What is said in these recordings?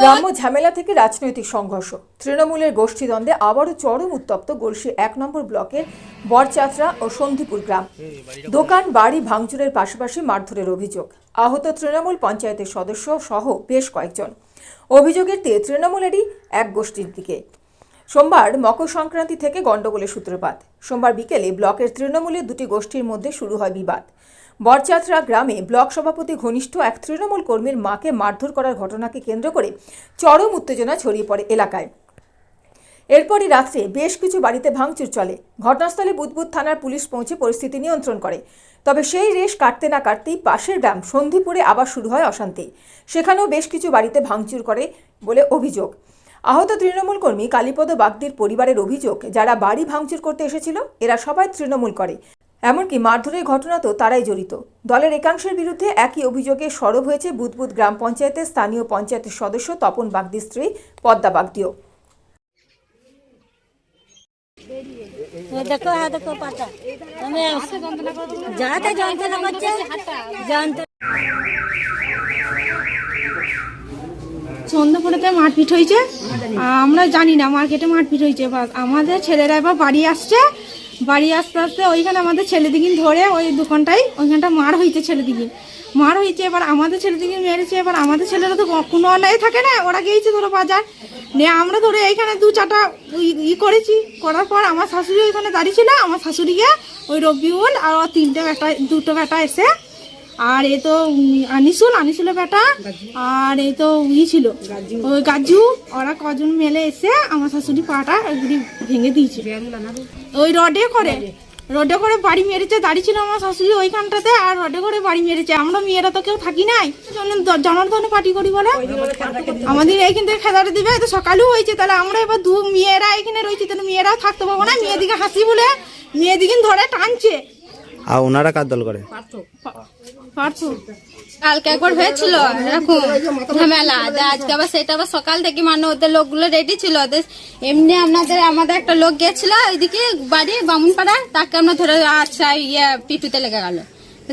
গ্রাম্য ঝামেলা থেকে রাজনৈতিক সংঘর্ষ। তৃণমূলের গোষ্ঠীদ্বন্দ্বে আবারও চরম উত্তপ্ত গলসি এক নম্বর ব্লকের বরচাত্রা ও সন্ধিপুর গ্রাম। দোকান, বাড়ি ভাঙচুরের পাশাপাশি মারধরের অভিযোগ। আহত তৃণমূল পঞ্চায়েতের সদস্য সহ বেশ কয়েকজন। অভিযোগের তীর তৃণমূলেরই এক গোষ্ঠীর দিকে। সোমবার মকর সংক্রান্তি থেকে গণ্ডগোলের সূত্রপাত। সোমবার বিকেলে ব্লকের তৃণমূলের দুটি গোষ্ঠীর মধ্যে শুরু হয় বিবাদ। বরচাত্রা গ্রামে ব্লক সভাপতি ঘনিষ্ঠ এক তৃণমূল কর্মীর মাকে মারধর করার ঘটনাকে কেন্দ্র করে চরম উত্তেজনা ছড়িয়ে পড়ে এলাকায়। এরপরই রাত্রে বেশ কিছু বাড়িতে ভাঙচুর চলে। ঘটনাস্থলে বুদবুদ থানার পুলিশ পৌঁছে পরিস্থিতি নিয়ন্ত্রণ করে। তবে সেই রেশ কাটতে না কাটতেই পাশের গ্রাম সন্ধিপুরে আবার শুরু হয় অশান্তি। সেখানেও বেশ কিছু বাড়িতে ভাঙচুর করে বলে অভিযোগ। আহত তৃণমূল কর্মী কালীপদ বাগদির পরিবারের অভিযোগ, যারা বাড়ি ভাঙচুর করতে এসেছিল, এরা সবাই তৃণমূল করে। এমনকি মারধরের ঘটনা তো তারাই জড়িত। দলের একাংশের বিরুদ্ধে একই অভিযোগে সরব হয়েছে বুদবুদ গ্রাম পঞ্চায়েতের স্থানীয় পঞ্চায়েতের সদস্য তপন বাগদির স্ত্রী পদ্মা বাগদিও। সন্ধ্যাপুরেতে মারপিট হয়েছে? আমরা জানি না, মার্কেটে মারপিট হয়েছে। আমাদের ছেলেরা এবার বাড়ি আসছে বাড়ি আসতে আসতে ওইখানে আমাদের ছেলে ধরে ওই দোকানটাই ওইখানটা মার হয়েছে ছেলে মার হয়েছে এবার আমাদের ছেলে মেরেছে, এবার আমাদের ছেলেরা তো কোনো অন্যায় থাকে না, ওরা গিয়েছে ধরো বাজার। নিয়ে আমরা ধরে এইখানে দু চারটা ই- করেছি। করার পর আমার শাশুড়ি ওইখানে দাঁড়িয়ে আমার শাশুড়ি গিয়ে ওই রবিউল আর তিনটে বেটা, দুটো বেটা এসে আর এ তো আনিসুল আনিসুলের বেটা। আর এই তো ই ছিল। ওই গাজু ওরা কজন মেলে এসে আমার শাশুড়ি পাটা এগুলি ভেঙে দিয়েছে ওই রডে করে। রডে। করে বাড়ি মেরেছে দাঁড়িয়ে ছিল আমার শাশুড়ি ওইখানটাতে আর রডে করে বাড়ি মেরেছে। আমরা মেয়েরা তো কেউ থাকি নাই। জন- জনার্দনে পার্টি করি বলে। আমাদের এইখান থেকে খেদাটা দিবে তো সকালেও হয়েছে। তাহলে আমরা এবার দু মেয়েরা এখানে রয়েছে তাহলে মেয়েরাও থাকতে পারব না। মেয়েদিকে হাসি বলে মেয়েদিকে ধরে টানছে। আর ওনারা কার দল করে? কালকে একবার হয়েছিল আজকে আবার সেটা আবার সকাল থেকে মানে ওদের লোকগুলো রেডি ছিল। এমনি আপনাদের আমাদের একটা লোক গেছিল ওইদিকে বাড়ি, বামুনপাড়া। তাকে আমরা ধরে আচ্ছা ইয়ে পিটুতে লেগে গেল।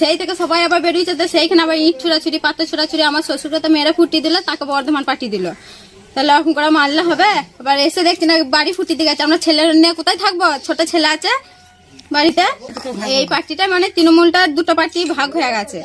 সেই থেকে সবাই আবার বেরিয়েছে। তো সেইখানে আবার ইট ছুড়াছুড়ি, পাথর ছুড়াছুড়ি আমার শ্বশুরকে তো মেরে ফুটিয়ে দিল, তাকে বর্ধমান পাঠিয়ে দিল। তাহলে ওরকম করে মারলে হবে? এবার এসে দেখছি না, বাড়ি ফুটিয়ে দিয়ে গেছে। আমরা ছেলে নিয়ে কোথায় থাকব? ছোট ছেলে আছে। বাড়িতে। এই পার্টিটা মানে তৃণমূলটা দুটো পার্টি ভাগ হয়ে গেছে।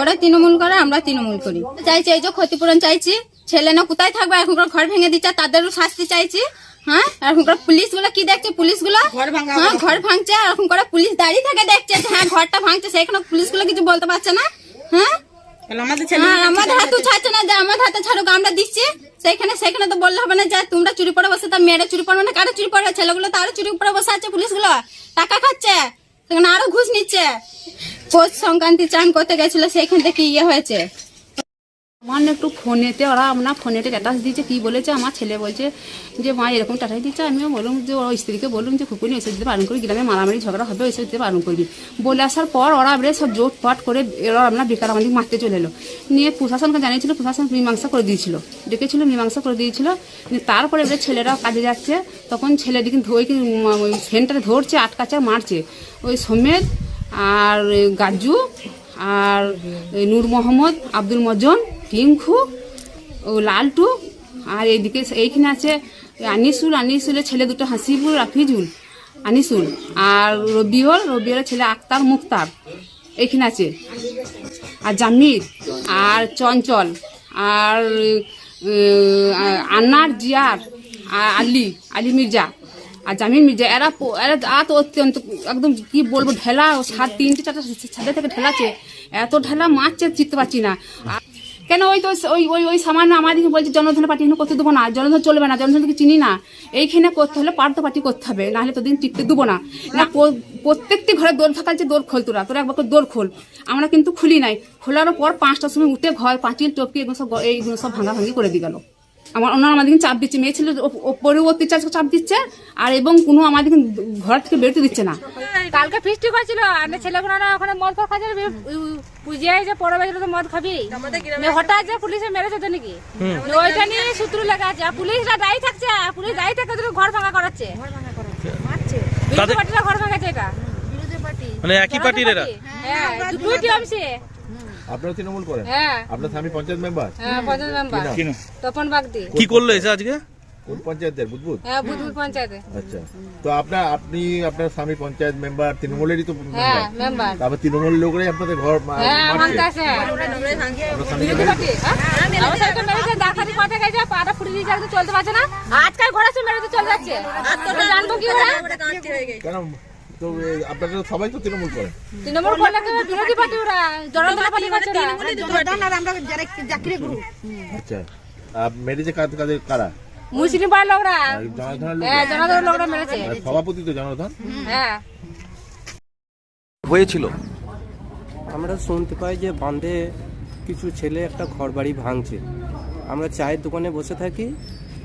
ওরা তৃণমূল করে আমরা তৃণমূল করি। চাইছি এই যে ক্ষতিপূরণ চাইছি ছেলে না কোথায় থাকবে? এখনকার ঘর ভেঙে দিচ্ছে তাদেরও শাস্তি চাইছি হ্যাঁ? এখনকার পুলিশগুলো কি দেখছে? পুলিশগুলো হ্যাঁ ঘর ভাঙছে এরকম করে পুলিশ দাঁড়িয়ে থাকে দেখছে যে হ্যাঁ ঘরটা ভাঙছে সেখানে পুলিশগুলো কিছু বলতে পারছে না হ্যাঁ, আমাদের হাতে ছাড়ছে না যে আমাদের হাতে ছাড়ুক আমরা দিচ্ছি। সেখানে সেখানে তো বললে হবে না যে তোমরা চুরি পড়ে বসে তা মেয়েরা চুরি পড়বে না কারও চুরি পড়বে ছেলেগুলো তো আরও চুরি পড়ে বসে আছে পুলিশগুলো টাকা খাচ্ছে সেখানে আরও ঘুষ নিচ্ছে। পৌষ সংক্রান্তি চান করতে গেছিল সেখান থেকে ইয়ে হয়েছে। আমার একটু ফোনেতে, ওরা আপনার ফোনেতে স্ট্যাটাস দিয়েছে, কি বলেছে, আমার ছেলে বলছে যে, মা, এরকম স্ট্যাটাস দিচ্ছে আমিও বলুন যে, ওর স্ত্রীকে বলুন যে খুকুনি এসে দিতে বারণ করি গ্রামে মারামারি ঝগড়া হবে এসে দিতে বারণ করবি। বলে আসার পর ওরা এবারে সব জোট পাট করে এরা আপনার বেকার আমাদের মারতে চলে এলো। নিয়ে প্রশাসনকে জানিয়েছিল, প্রশাসন মীমাংসা করে দিয়েছিল। ডেকেছিল, মীমাংসা করে দিয়েছিল। তারপরে এবারে ছেলেরা কাজে যাচ্ছে। তখন ছেলেটিকে ধরে ফ্রেন্ডটা ধরছে, আটকাচ্ছে, মারছে। ওই সমেত আর গাজু আর নূর মোহাম্মদ, আব্দুল মজন টিঙ্কু ও লালটু, আর এইদিকে এইখানে আছে আনিসুল। আনিসুলের ছেলে দুটো হাসিবুল রাফিজুল আনিসুল। আর রবিউল, রবিউলের ছেলে আক্তার মুক্তার। এইখানে আছে। আর জামির, আর চঞ্চল, আর আন্নার জিয়ার, আর আলী আলী মির্জা। আর জামিন মির্জা, এরা এরা তো অত্যন্ত একদম কি বলব, ঢেলা সাত তিনটে চারটে ছাদে থেকে ঢেলাছে এত ঢেলা মারছে চিনতে পারছি না। আর কেন ওই তো ওই ওই ওই সামান্য আমাদেরকে বলছে, জনধন পার্টি এখানে করতে দেবো না জনধন চলবে না, জনধনকে চিনি না। এইখানে করতে হলে পার্থ পার্টি করতে হবে, নাহলে তোদিন টিকতে দেবো না। না প্রত্যেকটি ঘরে দৌড় যে দোর খোল তোরা তোরা একবার দোর খোল। আমরা কিন্তু খুলি নাই। খোলার পর পাঁচটার সময় উঠে ঘর, পাঁচিল, টপকি, এগুলো সব এইগুলো সব ভাঙাভাঙি করে দিয়ে গেল। আমার ওনারা আমাদেরকে চাপ দিচ্ছে। মেয়ে ছেলে পরবর্তী চাপ দিচ্ছে আর এবং কোনো আমাদেরকে ঘর থেকে বেরোতে দিচ্ছে না। কালকে ফিস্টি করছিল আর ছেলেগুলো ওখানে মদ ফদ খাচ্ছে পুজিয়ায় যে পড়ে বাজলে তো মদ খাবি। হঠাৎ যে পুলিশে মেরেছে তো নাকি? ওইটা নিয়ে সূত্র লেখা আছে। আর পুলিশরা দায়ী থাকছে আর পুলিশ দায়ী থাকে ওদের ঘর ভাঙা করাচ্ছে। ঘর ভাঙাচ্ছে এটা। মানে একই পার্টির এরা? হ্যাঁ দুটোই টিএমসি। আপনারা তৃণমূল করেন? হ্যাঁ। আপনার স্বামী পঞ্চায়েত মেম্বার? হ্যাঁ পঞ্চায়েত মেম্বার। তপন বাগদি। কি করল এসে আজকে? কোন পঞ্চায়েতের? বুধবুধ হ্যাঁ বুধবুধ পঞ্চায়েতে। আচ্ছা। তো আপনার আপনি আপনার স্বামী পঞ্চায়েত মেম্বার তৃণমূলেরই তো হ্যাঁ মেম্বার। মেম্বার তারপর তৃণমূল লোকরাই আপনাদের ঘর মা- হ্যাঁ মারছে। ভাঙতে আসে বিরোধী পার্টি হ্যাঁ? আমার সাথে মেরেছে ডাক্তারি কথা গেছে পাটা ফুটে দিয়েছে একদম চলতে পারছে না। আজকাল ঘোড়া সে মেরেছে চলে যাচ্ছে। তো জানব কি করে কেন তো আপনারা সবাই তো তৃণমূল করেন তৃণমূল করলে কি বিরোধী পার্টি ওরা জনতা পার্টি করছে ওরা। আচ্ছা আর মেরেছে কাদের কারা? মুসলিম পাড়ার লোকরা। হ্যাঁ জনতার লোকরা মেরেছে। সভাপতি তো হ্যাঁ। হয়েছিল। আমরা শুনতে পাই যে বাঁধে কিছু ছেলে একটা ঘরবাড়ি ভাঙছে। আমরা চায়ের দোকানে বসে থাকি।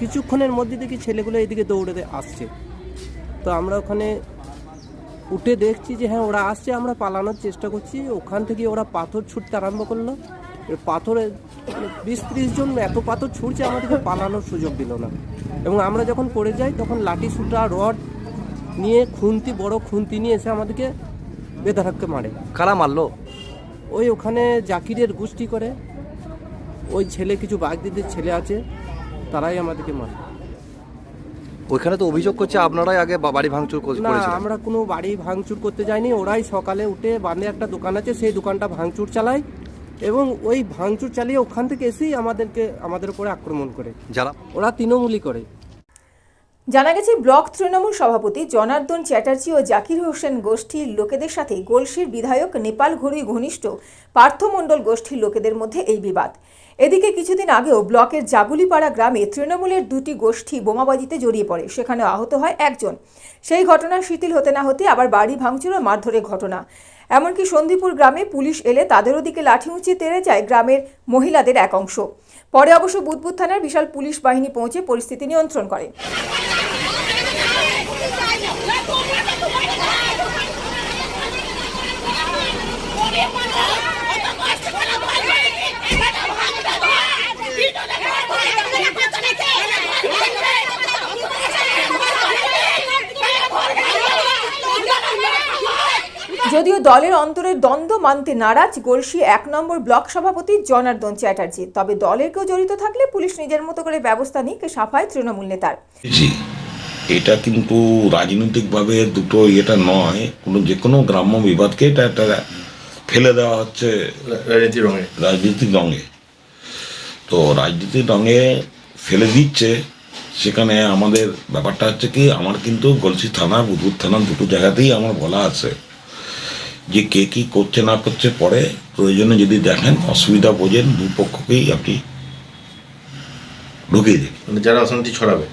কিছুক্ষণের মধ্যে দেখি ছেলেগুলো এদিকে দৌড়ে আসছে। তো আমরা ওখানে উঠে দেখছি যে হ্যাঁ ওরা আসছে আমরা পালানোর চেষ্টা করছি। ওখান থেকে ওরা পাথর ছুটতে আরম্ভ করল। পাথরে মানে বিশ ত্রিশ জন এত পাথর ছুটছে আমাদেরকে পালানোর সুযোগ দিল না। এবং আমরা যখন পড়ে যাই তখন লাঠি সুটা রড নিয়ে খুন্তি বড় খুন্তি নিয়ে এসে আমাদেরকে বেধারাককে মারে। কারা মারলো? ওই ওখানে জাকিরের গোষ্ঠী করে। ওই ছেলে কিছু বাগদিদের ছেলে আছে তারাই আমাদেরকে মারে। ওইখানে তো অভিযোগ করছে আপনারাই আগে বাড়ি ভাঙচুর না করেছিলেন। আমরা কোনো বাড়ি ভাঙচুর করতে যাইনি ওরাই সকালে উঠে বান্ধে একটা দোকান আছে সেই দোকানটা ভাঙচুর চালায় এবং ওই ভাঙচুর চালিয়ে ওখান থেকে এসেই আমাদেরকে আমাদের উপরে আক্রমণ করে। যারা ওরা তৃণমূলই করে। জানা গেছে ব্লক তৃণমূল সভাপতি জনার্দন চ্যাটার্জি ও জাকির হোসেন গোষ্ঠীর লোকেদের সাথে গোলসির বিধায়ক নেপাল ঘুরি ঘনিষ্ঠ পার্থমণ্ডল গোষ্ঠীর লোকেদের মধ্যে এই বিবাদ। এদিকে কিছুদিন আগেও ব্লকের জাগুলিপাড়া গ্রামে তৃণমূলের দুটি গোষ্ঠী বোমাবাজিতে জড়িয়ে পড়ে। সেখানে আহত হয় একজন। সেই ঘটনা শিথিল হতে না হতে আবার বাড়ি ভাঙচুর ও মারধরের ঘটনা। এমনকি সন্দীপুর গ্রামে পুলিশ এলে তাদেরও দিকে লাঠি উঁচিয়ে তেড়ে যায় গ্রামের মহিলাদের এক অংশ। পরে অবশ্য বুদবুদ থানার বিশাল পুলিশ বাহিনী পৌঁছে পরিস্থিতি নিয়ন্ত্রণ করে। যদিও দলের অন্তরের দ্বন্দ্ব মানতে নারাজ গলসি এক নম্বর ব্লক সভাপতি জনার্দন চ্যাটার্জি তবে দলের কেউ জড়িত থাকলে পুলিশ নিজের মতো করে ব্যবস্থা নিক সাফায় তৃণমূল নেতার। এটা কিন্তু রাজনৈতিকভাবে দুটো এটা নয় কোনো যে কোনো গ্রাম্য বিবাদকে এটা একটা ফেলে দেওয়া হচ্ছে রাজনীতি রঙে। রাজনীতির রঙে। তো রাজনীতির রঙে ফেলে দিচ্ছে সেখানে আমাদের ব্যাপারটা হচ্ছে কি আমার কিন্তু গলসি থানা বুধুর থানা দুটো জায়গাতেই আমার বলা আছে। যে কে কি করছে না করছে পরে প্রয়োজনে যদি দেখেন অসুবিধা বোঝেন দুপক্ষকেই আপনি ঢুকিয়ে দিন। মানে যারা অশান্তি ছড়াবে।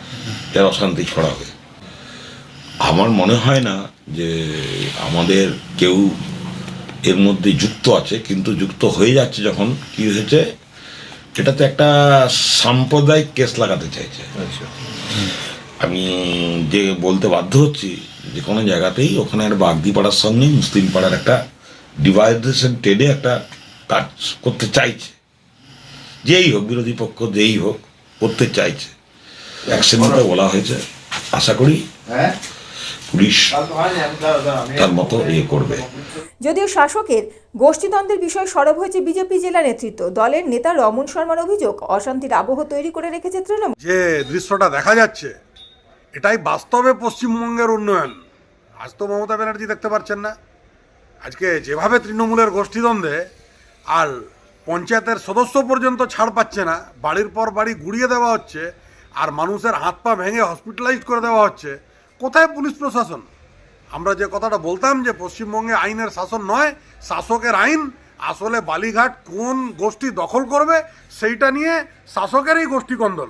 যার অশান্তি ছড়াবে। আমার মনে হয় না যে আমাদের কেউ এর মধ্যে যুক্ত আছে কিন্তু যুক্ত হয়ে যাচ্ছে যখন কি হয়েছে এটাতে একটা সাম্প্রদায়িক কেস লাগাতে চাইছে। আচ্ছা। আমি যে বলতে বাধ্য হচ্ছি যে কোনো জায়গাতেই ওখানে একটা বাগদি পাড়ার সঙ্গে মুসলিম পাড়ার একটা ডিভাইডেশন টেনে একটা কাজ করতে চাইছে। যেই হোক বিরোধী পক্ষ যেই হোক করতে চাইছে। অ্যাকশন নিতে বলা হয়েছে আশা করি পুলিশ তার মতো ইয়ে করবে। যদিও শাসকের গোষ্ঠীদ্বন্দ্বের বিষয়ে সরব হয়েছে বিজেপি জেলা নেতৃত্ব দলের নেতা রমন শর্মার অভিযোগ অশান্তির আবহ তৈরি করে রেখেছে তৃণমূল। যে দৃশ্যটা দেখা যাচ্ছে এটাই বাস্তবে পশ্চিমবঙ্গের উন্নয়ন। আজ তো মমতা ব্যানার্জি দেখতে পাচ্ছেন না। আজকে যেভাবে তৃণমূলের গোষ্ঠীদ্বন্দ্বে আর পঞ্চায়েতের সদস্য পর্যন্ত ছাড় পাচ্ছে না, বাড়ির পর বাড়ি গুড়িয়ে দেওয়া হচ্ছে, আর মানুষের হাত পা ভেঙে হসপিটালাইজ করে দেওয়া হচ্ছে, কোথায় পুলিশ প্রশাসন? আমরা যে কথাটা বলতাম যে পশ্চিমবঙ্গে আইনের শাসন নয়, শাসকের আইন, আসলে বালিঘাট কোন গোষ্ঠী দখল করবে, সেইটা নিয়ে শাসকেরই গোষ্ঠী কন্দল।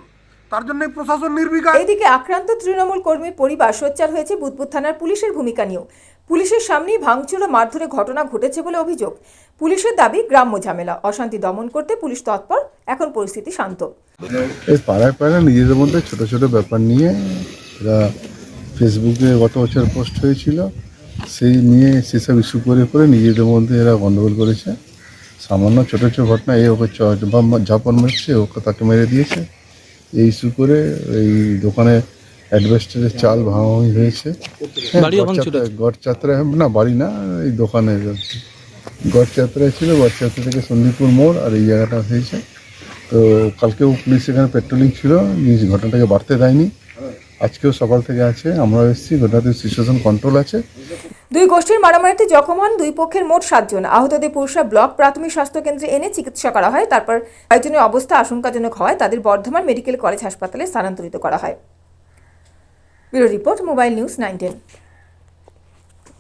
তার জন্যই প্রশাসন নির্বিকার। এইদিকে আক্রান্ত তৃণমূল কর্মীর পরিবার সোচ্চার হয়েছে বুদবুদ থানার পুলিশের ভূমিকা নিয়েও। পুলিশের সামনেই ভাঙচুর ও মারধরের ঘটনা ঘটেছে বলে অভিযোগ। পুলিশের দাবি গ্রাম্য ঝামেলা। অশান্তি দমন করতে পুলিশ তৎপর। এখন পরিস্থিতি শান্ত। এই পাড়ায় পাড়ায় নিজেদের মধ্যে ছোট ছোট ব্যাপার নিয়ে এরা ফেসবুকে গত বছর পোস্ট হয়েছিল। সেই নিয়ে সেসব ইস্যু করে করে নিজেদের মধ্যে এরা গন্ডগোল করেছে। সামান্য ছোট ছোট ঘটনা এ ওকে ঝাপন মেরেছে ওকে তাকে মেরে দিয়েছে। এই ইস্যু করে এই দোকানে অ্যাডভেস্টারের চাল ভাঙাভাঙি হয়েছে। হ্যাঁ, বাড়িও গড় চাত্রা- না বাড়ি না এই দোকানে। গড়যাত্রায় ছিল গড়যাত্রা থেকে সন্দীপুর মোড় আর এই জায়গাটা হয়েছে। তো কালকেও পুলিশ এখানে পেট্রোলিং ছিল জিনিস ঘটনাটাকে বাড়তে দেয়নি। আজকেও সকাল থেকে আছে আমরাও এসেছি ঘটনাতে সিচুয়েশন কন্ট্রোল আছে। দুই গোষ্ঠীর মারামারিতে জখম হন দুই পক্ষের মোট সাতজন। আহতদের পুরুষরা ব্লক প্রাথমিক স্বাস্থ্য কেন্দ্রে এনে চিকিৎসা করা হয়, তারপর কয়েকজনের অবস্থা আশঙ্কাজনক হওয়ায় তাদের বর্ধমান মেডিকেল কলেজ হাসপাতালে স্থানান্তরিত করা হয়। Bureau report, mobile news nineteen.